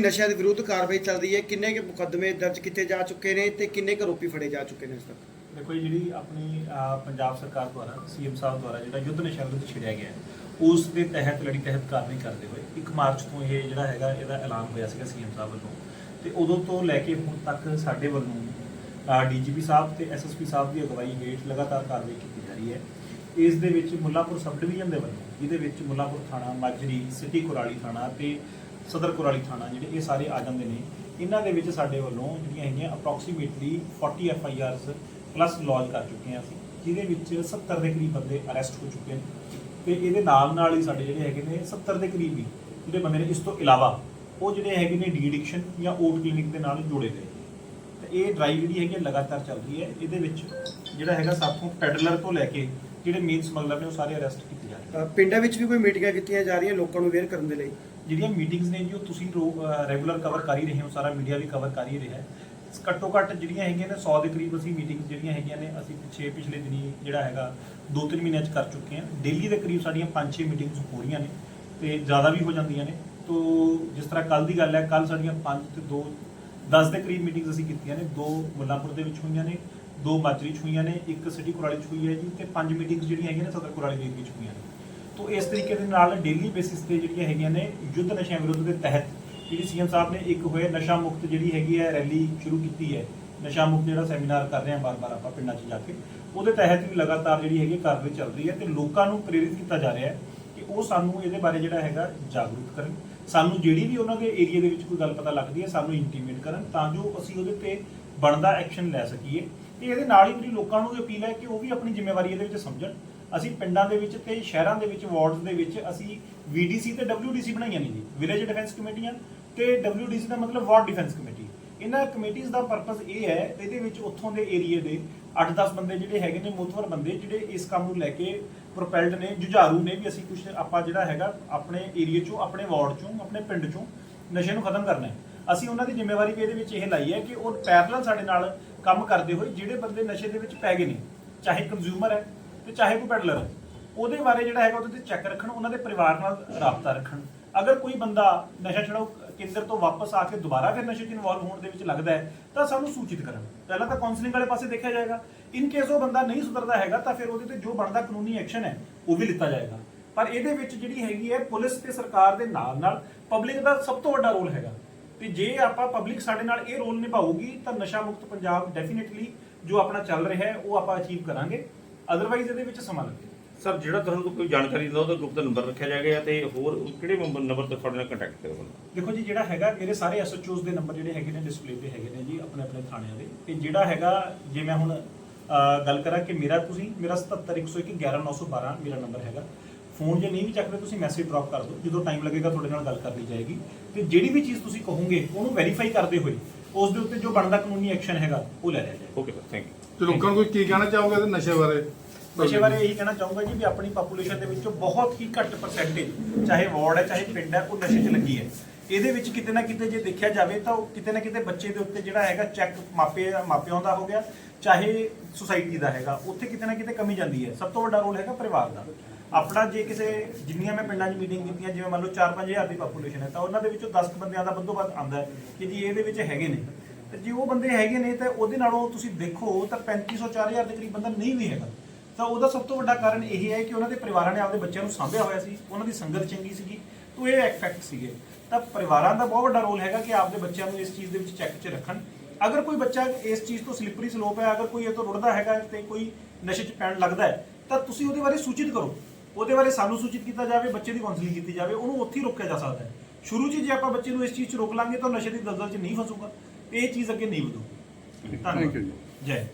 ਨਸ਼ਿਆਂ ਦੇ ਵਿਰੁੱਧ ਕਾਰਵਾਈ ਚੱਲ ਰਹੀ ਹੈ ਕਿੰਨੇ ਕੁ ਮੁਕੱਦਮੇ ਦਰਜ ਕੀਤੇ ਜਾ ਚੁੱਕੇ ਨੇ ਤੇ ਕਿੰਨੇ ਕੁ ਆਰੋਪੀ ਫੜੇ ਜਾ ਚੁੱਕੇ ਨੇ ਇਸ ਤੱਕ ਦੇਖੋ ਜੀ, ਜਿਹੜੀ ਆਪਣੀ ਅਹ, ਪੰਜਾਬ ਸਰਕਾਰ ਦੁਆਰਾ ਸੀਐਮ ਸਾਹਿਬ ਦੁਆਰਾ ਜਿਹੜਾ ਯੁੱਧ ਨਸ਼ਾ ਵਿਰੁੱਧ ਛਿੜਿਆ ਗਿਆ ਹੈ, ਉਸ ਦੇ ਤਹਿਤ ਲੜੀ ਤਹਿਤ ਕਾਰਵਾਈ ਕਰਦੇ ਹੋਏ 1 ਮਾਰਚ ਤੋਂ ਇਹ ਜਿਹੜਾ ਹੈਗਾ ਇਹਦਾ ਐਲਾਨ ਹੋਇਆ ਸੀਗਾ ਸੀਐਮ ਸਾਹਿਬ ਵੱਲੋਂ। ਤੇ ਉਦੋਂ ਤੋਂ ਲੈ ਕੇ ਹੁਣ ਤੱਕ ਸਾਡੇ ਵੱਲੋਂ ਡੀਜੀਪੀ ਸਾਹਿਬ ਤੇ ਐਸਐਸਪੀ ਸਾਹਿਬ ਦੀ ਅਗਵਾਈ ਹੇਠ ਲਗਾਤਾਰ ਕਾਰਵਾਈ ਕੀਤੀ ਜਾ ਰਹੀ ਹੈ। ਇਸ ਦੇ ਵਿੱਚ ਮੁੱਲਾਪੁਰ ਸਬ ਡਿਵੀਜ਼ਨ ਦੇ ਵੱਲੋਂ ਜਿਹਦੇ ਵਿੱਚ ਮੁੱਲਾਪੁਰ ਥਾਣਾ ਮਾਜਰੀ ਸਿਟੀ ਕੁਰਾਲੀ ਥਾਣਾ ਤੇ ਸਦਰ ਕੁਰਾਲੀ ਥਾਣਾ, ਜਿਹੜੇ ਇਹ ਸਾਰੇ ਆ ਜਾਂਦੇ ਨੇ, ਇਹਨਾਂ ਦੇ ਵਿੱਚ ਸਾਡੇ ਵੱਲੋਂ ਜਿਹੜੀਆਂ ਹੈਗੀਆਂ approximately 40 F I Rs plus lodge ਕਰ ਚੁੱਕੇ ਹਾਂ ਅਸੀਂ, ਜਿਹਦੇ ਵਿੱਚ 70 ਦੇ ਕਰੀਬ ਬੰਦੇ ਅਰੈਸਟ ਹੋ ਚੁੱਕੇ ਨੇ। ਤੇ ਇਹਦੇ ਨਾਲ ਨਾਲ ਹੀ ਸਾਡੇ ਜਿਹੜੇ ਹੈਗੇ ਨੇ 70 ਦੇ ਕਰੀਬ ਹੀ ਜਿਹੜੇ ਬੰਦੇ ਨੇ, ਇਸ ਤੋਂ ਇਲਾਵਾ ਉਹ ਜਿਹੜੇ ਹੈਗੇ ਨੇ ਡੀ ਐਡਿਕਸ਼ਨ ਜਾਂ ਓਟ ਕਲੀਨਿਕ ਦੇ ਨਾਲ ਜੁੜੇ ਗਏ ਤੇ ਇਹ ਡਰਾਈਵ ਜਿਹੜੀ ਹੈਗੀ ਹੈ ਲਗਾਤਾਰ ਚੱਲ ਰਹੀ ਹੈ। ਇਹਦੇ ਵਿੱਚ ਜਿਹੜਾ ਹੈਗਾ ਸਾਥੋਂ ਪੈਡਲਰ ਤੋਂ ਲੈ ਕੇ ਜਿਹੜੇ ਮੇਨ ਸਮਗਲਰ ਨੇ ਉਹ ਸਾਰੇ ਅਰੈਸਟ ਕੀਤੇ ਜਾ ਰਹੇ ਪਿੰਡਾਂ ਵਿੱਚ ਵੀ ਕੋਈ ਮੀਟਿੰਗਾਂ ਕੀਤੀਆਂ ਜਾ ਰਹੀਆਂ ਲੋਕਾਂ ਨੂੰ ਅਵੇਅਰ ਕਰਨ ਦੇ ਲਈ? ਜਿਹੜੀਆਂ ਮੀਟਿੰਗਸ ਨੇ ਜੀ, ਉਹ ਤੁਸੀਂ ਰੈਗੂਲਰ ਕਵਰ ਕਰ ਹੀ ਰਹੇ ਹੋ, ਸਾਰਾ ਮੀਡੀਆ ਵੀ ਕਵਰ ਕਰ ਹੀ ਰਿਹਾ ਹੈ। ਘੱਟੋ ਘੱਟ ਜਿਹੜੀਆਂ ਹੈਗੀਆਂ ਨੇ 100 ਦੇ ਕਰੀਬ ਅਸੀਂ ਮੀਟਿੰਗ ਜਿਹੜੀਆਂ ਹੈਗੀਆਂ ਨੇ, ਅਸੀਂ ਪਿਛੇ ਪਿਛਲੇ ਦਿਨੀ ਜਿਹੜਾ ਹੈਗਾ 2-3 ਮਹੀਨਿਆਂ 'ਚ ਕਰ ਚੁੱਕੇ ਹਾਂ। ਡੇਲੀ ਦੇ ਕਰੀਬ ਸਾਡੀਆਂ 5-6 ਮੀਟਿੰਗਸ ਹੋ ਰਹੀਆਂ ਨੇ ਤੇ ਜ਼ਿਆਦਾ ਵੀ ਹੋ ਜਾਂਦੀਆਂ ਨੇ। ਤੋ, ਜਿਸ ਤਰ੍ਹਾਂ ਕੱਲ ਦੀ ਗੱਲ ਹੈ ਕੱਲ ਸਾਡੀਆਂ 5 ਤੇ 2 10 ਦੇ ਕਰੀਬ ਮੀਟਿੰਗਸ ਅਸੀਂ ਕੀਤੀਆਂ ਨੇ। ਦੋ ਮੁੱਲਾਂਪੁਰ ਦੇ ਵਿੱਚ ਹੋਈਆਂ ਨੇ, ਦੋ ਮਾਜਰੀ 'ਚ ਹੋਈਆਂ ਨੇ, ਇੱਕ ਸਿਟੀ ਕੁਰਾਲੀ 'ਚ ਹੋਈ ਹੈ ਜੀ, ਤੇ ਪੰਜ ਮੀਟਿੰਗਸ ਜਿਹੜੀਆਂ ਹੈਗੀਆਂ ਨੇ, ਸਦਰ ਕੁਰਾਲੀ ਦੇ ਵਿੱਚ ਹੋਈਆਂ ਨੇ। ਤੋ ਇਸ ਤਰੀਕੇ ਦੇ ਨਾਲ ਡੇਲੀ ਬੇਸਿਸ ਤੇ ਜਿਹੜੀਆਂ ਹੈਗੀਆਂ ਨੇ ਯੁੱਧ ਨਸ਼ਿਆਂ ਵਿਰੁੱਧ ਦੇ ਤਹਿਤ, ਜਿਹੜੀ ਸੀਐਮ ਸਾਹਿਬ ਨੇ ਇੱਕ ਹੋਏ ਨਸ਼ਾ ਮੁਕਤ ਜਿਹੜੀ ਹੈਗੀ ਹੈ ਰੈਲੀ ਸ਼ੁਰੂ ਕੀਤੀ ਹੈ, ਨਸ਼ਾ ਮੁਕਤ ਜਿਹੜਾ ਸੈਮੀਨਾਰ ਕਰ ਰਹੇ ਹਾਂ ਬਾਰ-ਬਾਰ ਆਪਾਂ ਪਿੰਡਾਂ 'ਚ ਜਾ ਕੇ, ਉਹਦੇ ਤਹਿਤ ਵੀ ਲਗਾਤਾਰ ਜਿਹੜੀ ਹੈਗੀ ਕਾਰਵਾਈ ਚੱਲ ਰਹੀ ਹੈ ਤੇ ਲੋਕਾਂ ਨੂੰ ਪ੍ਰੇਰਿਤ ਕੀਤਾ ਜਾ ਰਿਹਾ ਹੈ ਕਿ ਉਹ ਸਾਨੂੰ ਇਹਦੇ ਬਾਰੇ ਜਿਹੜਾ ਹੈਗਾ ਜਾਗਰੂਕ ਕਰਨ, ਸਾਨੂੰ ਜਿਹੜੀ ਵੀ ਉਹਨਾਂ ਦੇ ਏਰੀਆ ਦੇ ਵਿੱਚ ਕੋਈ ਗੱਲ ਪਤਾ ਲੱਗਦੀ ਹੈ ਸਾਨੂੰ ਇੰਟੀਮੇਟ ਕਰਨ ਤਾਂ ਜੋ ਅਸੀਂ ਉਹਦੇ ਤੇ ਬਣਦਾ ਐਕਸ਼ਨ ਲੈ ਸਕੀਏ। ਤੇ ਇਹਦੇ ਨਾਲ ਹੀ ਮੇਰੀ ਲੋਕਾਂ ਨੂੰ ਵੀ ਅਪੀਲ ਹੈ ਕਿ ਉਹ ਵੀ ਆਪਣੀ ਜ਼ਿੰਮੇਵਾਰੀ ਇਹਦੇ ਵਿੱਚ ਸਮਝਣ। ਅਸੀਂ ਪਿੰਡਾਂ ਦੇ ਵਿੱਚ ਤੇ ਸ਼ਹਿਰਾਂ ਦੇ ਵਿੱਚ, ਵਾਰਡਸ ਦੇ ਵਿੱਚ ਅਸੀਂ VDC ਤੇ WDC ਬਣਾਈਆਂ ਨੇ ਜੀ। ਵਿਲੇਜ ਡਿਫੈਂਸ ਕਮੇਟੀਆਂ ਤੇ WDC ਦਾ ਮਤਲਬ ਵਾਰਡ ਡਿਫੈਂਸ ਕਮੇਟੀ ਇਹਨਾਂ ਕਮੇਟੀਆਂ ਦਾ ਪਰਪਸ ਇਹ ਹੈ, ਇਹਦੇ ਵਿੱਚ ਉੱਥੋਂ ਦੇ ਏਰੀਆ ਦੇ 8-10 ਬੰਦੇ ਜਿਹੜੇ ਹੈਗੇ ਨੇ ਮੋਤਵਰ ਬੰਦੇ ਜਿਹੜੇ ਇਸ ਕੰਮ ਨੂੰ ਲੈ ਕੇ ਪ੍ਰੋਪੈਲਡ ਨੇ, ਜੁਝਾਰੂ ਨੇ ਵੀ ਅਸੀਂ ਕੁਝ ਆਪਾਂ ਜਿਹੜਾ ਹੈਗਾ ਆਪਣੇ ਏਰੀਆ ਚੋਂ, ਆਪਣੇ ਵਾਰਡ ਚੋਂ, ਆਪਣੇ ਪਿੰਡ ਚੋਂ ਨਸ਼ੇ ਨੂੰ ਖਤਮ ਕਰਨਾ ਹੈ। ਅਸੀਂ ਉਹਨਾਂ ਦੀ ਜ਼ਿੰਮੇਵਾਰੀ ਵੀ ਇਹਦੇ ਵਿੱਚ ਇਹ ਲਾਈ ਹੈ ਕਿ ਉਹ ਪੈਰਲਲ ਸਾਡੇ ਨਾਲ ਕੰਮ ਕਰਦੇ ਹੋਏ ਜਿਹੜੇ ਬੰਦੇ ਨਸ਼ੇ ਦੇ ਵਿੱਚ ਪੈ ਗਏ ਨੇ, ਚਾਹੇ ਕੰਜ਼ਿਊਮਰ ਹੈ ਤੇ ਚਾਹੇ ਕੋਈ ਪੈਡਲਰ ਹੈ ਉਹਦੇ ਬਾਰੇ ਜਿਹੜਾ ਹੈਗਾ ਉਹਦੇ ਤੇ ਚੈੱਕ ਰੱਖਣ, ਉਹਨਾਂ ਦੇ ਪਰਿਵਾਰ ਨਾਲ ਰਾਬਤਾ ਰੱਖਣ। ਅਗਰ ਕੋਈ ਬੰਦਾ ਨਸ਼ਾ ਛਡਾਓ ਕੇਂਦਰ ਤੋਂ ਵਾਪਸ ਆ ਕੇ ਦੁਬਾਰਾ ਫਿਰ ਨਸ਼ੇ 'ਚ ਇਨਵੋਲਵ ਹੋਣ ਦੇ ਵਿੱਚ ਲੱਗਦਾ ਹੈ, ਤਾਂ ਸਾਨੂੰ ਸੂਚਿਤ ਕਰਨ। ਪਹਿਲਾਂ ਤਾਂ ਕਾਉਂਸਲਿੰਗ ਵਾਲੇ ਪਾਸੇ ਦੇਖਿਆ ਜਾਏਗਾ। ਇਨ ਕੇਸ ਉਹ ਬੰਦਾ ਨਹੀਂ ਸੁਧਰਦਾ ਹੈਗਾ, ਤਾਂ ਫਿਰ ਉਹਦੇ ਤੇ ਜੋ ਬਣਦਾ ਕਾਨੂੰਨੀ ਐਕਸ਼ਨ ਹੈ, ਉਹ ਵੀ ਲਿੱਤਾ ਜਾਏਗਾ। ਪਰ ਇਹਦੇ ਵਿੱਚ ਜਿਹੜੀ ਹੈਗੀ ਹੈ, ਪੁਲਿਸ ਤੇ ਸਰਕਾਰ ਦੇ ਨਾਲ ਨਾਲ ਪਬਲਿਕ ਦਾ ਸਭ ਤੋਂ ਵੱਡਾ ਰੋਲ ਹੈਗਾ। ਤੇ ਜੇ ਆਪਾਂ ਪਬਲਿਕ ਸਾਡੇ ਨਾਲ ਇਹ ਰੋਲ ਨਿਭਾਊਗੀ, ਤਾਂ ਨਸ਼ਾ ਮੁਕਤ ਪੰਜਾਬ ਡੈਫੀਨਿਟਲੀ ਜੋ ਆਪਣਾ ਚੱਲ ਰਿਹਾ ਹੈ, ਉਹ ਆਪਾਂ ਅਚੀਵ ਕਰਾਂਗੇ। ਅਦਰਵਾਈਜ਼ ਇਹਦੇ ਵਿੱਚ ਸਮਾਂ ਲੱਗੇਗਾ। ਸਰ ਜਿਹੜਾ ਤੁਹਾਨੂੰ ਕੋਈ ਜਾਣਕਾਰੀ ਦਿੰਦਾ ਉਹਦਾ ਗਰੁੱਪ ਦਾ ਨੰਬਰ ਰੱਖਿਆ ਜਾਏਗਾ ਤੇ ਹੋਰ ਕਿਹੜੇ ਨੰਬਰ ਤੇ ਤੁਹਾਡੇ ਨਾਲ ਕੰਟੈਕਟ ਕਰੋ ਦੇਖੋ ਜੀ ਜਿਹੜਾ ਹੈਗਾ ਮੇਰੇ ਸਾਰੇ ਐਸਐਚਓਸ ਦੇ ਨੰਬਰ ਜਿਹੜੇ ਹੈਗੇ ਨੇ ਡਿਸਪਲੇ ਤੇ ਹੈਗੇ ਨੇ ਜੀ ਆਪਣੇ ਆਪਣੇ ਥਾਣਿਆਂ ਦੇ। ਤੇ ਜਿਹੜਾ ਹੈਗਾ ਜੇ ਮੈਂ ਹੁਣ ਗੱਲ ਕਰਾਂ ਕਿ ਮੇਰਾ ਤੁਸੀਂ ਮੇਰਾ 7710111912 ਮੇਰਾ ਨੰਬਰ ਹੈਗਾ। ਫੋਨ ਜੇ ਨਹੀਂ ਵੀ ਚੱਕਦੇ ਤੁਸੀਂ ਮੈਸੇਜ ਡ੍ਰੌਪ ਕਰ ਦਿਓ। ਜਦੋਂ ਟਾਈਮ ਲੱਗੇਗਾ ਤੁਹਾਡੇ ਨਾਲ ਗੱਲ ਕਰ ਲਈ ਜਾਏਗੀ। ਤੇ ਜਿਹੜੀ ਵੀ ਚੀਜ਼ ਤੁਸੀਂ ਕਹੋਗੇ ਉਹਨੂੰ ਵੈਰੀਫਾਈ ਕਰਦੇ ਹੋਏ ਉਸ ਦੇ ਉੱਤੇ ਜੋ ਬਣਦਾ ਕਾਨੂੰਨੀ ਐਕਸ਼ਨ ਹੈਗਾ ਉਹ ਲੈ ਲਿਆ ਜਾਏਗਾ ਓਕੇ ਸਰ ਥੈਂਕ ਯੂ ਤੇ ਲੋਕਾਂ ਨੂੰ ਕੋਈ ਕੀ ਕਹਿਣਾ ਚਾਹੋਗੇ ਤੇ ਨਸ਼ੇ ਬਾਰੇ? ਨਸ਼ੇ ਬਾਰੇ ਇਹੀ ਕਹਿਣਾ ਚਾਹੂੰਗਾ ਜੀ ਵੀ ਆਪਣੀ ਪਾਪੂਲੇਸ਼ਨ ਦੇ ਵਿੱਚੋਂ ਬਹੁਤ ਹੀ ਘੱਟ ਪਰਸੈਂਟੇਜ ਚਾਹੇ ਵਾਰਡ ਹੈ ਚਾਹੇ ਪਿੰਡ ਹੈ ਉਹ ਨਸ਼ੇ 'ਚ ਲੱਗੀ ਹੈ। ਇਹਦੇ ਵਿੱਚ ਕਿਤੇ ਨਾ ਕਿਤੇ ਜੇ ਦੇਖਿਆ ਜਾਵੇ ਤਾਂ ਉਹ ਕਿਤੇ ਨਾ ਕਿਤੇ ਬੱਚੇ ਦੇ ਉੱਤੇ ਜਿਹੜਾ ਹੈਗਾ ਚੈੱਕ ਮਾਪੇ ਮਾਪਿਆਂ ਦਾ ਹੋ ਗਿਆ ਚਾਹੇ ਸੁਸਾਇਟੀ ਦਾ ਹੈਗਾ ਉੱਥੇ ਕਿਤੇ ਨਾ ਕਿਤੇ ਕਮੀ ਜਾਂਦੀ ਹੈ। ਸਭ ਤੋਂ ਵੱਡਾ ਰੋਲ ਹੈਗਾ ਪਰਿਵਾਰ ਦਾ। ਆਪਣਾ ਜੇ ਕਿਸੇ, ਜਿੰਨੀਆਂ ਮੈਂ ਪਿੰਡਾਂ 'ਚ ਮੀਟਿੰਗ ਕੀਤੀਆਂ, ਜਿਵੇਂ ਮੰਨ ਲਓ 4-5000 ਦੀ ਪਾਪੂਲੇਸ਼ਨ ਹੈ, ਤਾਂ ਉਹਨਾਂ ਦੇ ਵਿੱਚੋਂ 10 ਕੁ ਬੰਦਿਆਂ ਦਾ ਬੰਦੋਬਸਤ ਆਂਦਾ ਹੈ ਕਿ ਜੀ ਇਹਦੇ ਵਿੱਚ ਹੈਗੇ ਨੇ। ਤੇ ਜੇ ਉਹ ਬੰਦੇ ਹੈਗੇ ਨੇ, ਤਾਂ ਉਹਦੇ ਨਾਲੋਂ ਤੁਸੀਂ ਦੇਖੋ, ਤਾਂ 3500 4000 ਦੇ ਕਰੀਬ ਬੰਦਾ ਨਹੀਂ ਵੀ ਹੈਗਾ। ਤਾਂ ਉਹਦਾ ਸਭ ਤੋਂ ਵੱਡਾ ਕਾਰਨ ਇਹ ਹੈ ਕਿ ਉਹਨਾਂ ਦੇ ਪਰਿਵਾਰਾਂ ਨੇ ਆਪਦੇ ਬੱਚਿਆਂ ਨੂੰ ਸਾਂਭਿਆ ਹੋਇਆ ਸੀ, ਉਹਨਾਂ ਦੀ ਸੰਗਤ ਚੰਗੀ ਸੀਗੀ, ਤੋਂ ਇਹ ਇਫੈਕਟ ਸੀਗੇ। ਤਾਂ ਪਰਿਵਾਰਾਂ ਦਾ ਬਹੁਤ ਵੱਡਾ ਰੋਲ ਹੈਗਾ ਕਿ ਆਪਦੇ ਬੱਚਿਆਂ ਨੂੰ ਇਸ ਚੀਜ਼ ਦੇ ਵਿੱਚ ਚੈੱਕ 'ਚ ਰੱਖਣ। ਅਗਰ ਕੋਈ ਬੱਚਾ ਇਸ ਚੀਜ਼ ਤੋਂ ਸਲਿੱਪਰੀ ਸਲੋਪ ਹੈ, ਅਗਰ ਕੋਈ ਇਹ ਤੋਂ ਰੁੜਦਾ ਹੈਗਾ ਤੇ ਕੋਈ ਨਸ਼ੇ 'ਚ ਪੈਣ ਲੱਗਦਾ ਹੈ, ਤਾਂ ਤੁਸੀਂ ਉਹਦੇ ਬਾਰੇ ਸੂਚਿਤ ਕਰੋ। ਉਹਦੇ ਬਾਰੇ ਸਾਨੂੰ ਸੂਚਿਤ ਕੀਤਾ ਜਾਵੇ ਬੱਚੇ ਦੀ ਕਾਉਂਸਲਿੰਗ ਕੀਤੀ ਜਾਵੇ ਉਹਨੂੰ ਉੱਥੇ ਹੀ ਰੋਕਿਆ ਜਾ ਸਕਦਾ ਹੈ। ਸ਼ੁਰੂ 'ਚ ਜੇ ਆਪਾਂ ਬੱਚੇ ਨੂੰ ਇਸ ਚੀਜ਼ 'ਚ ਰੋਕ ਲਾਂਗੇ ਤਾਂ ਨਸ਼ੇ ਦੀ ਦਲਦਲ 'ਚ ਨਹੀਂ ਫਸੂਗਾ। ਤੇ ਇਹ ਚੀਜ਼ ਅੱਗੇ ਨਹੀਂ ਵਧੂਗੀ। ਧੰਨਵਾਦ। ਜੀ। ਜੈ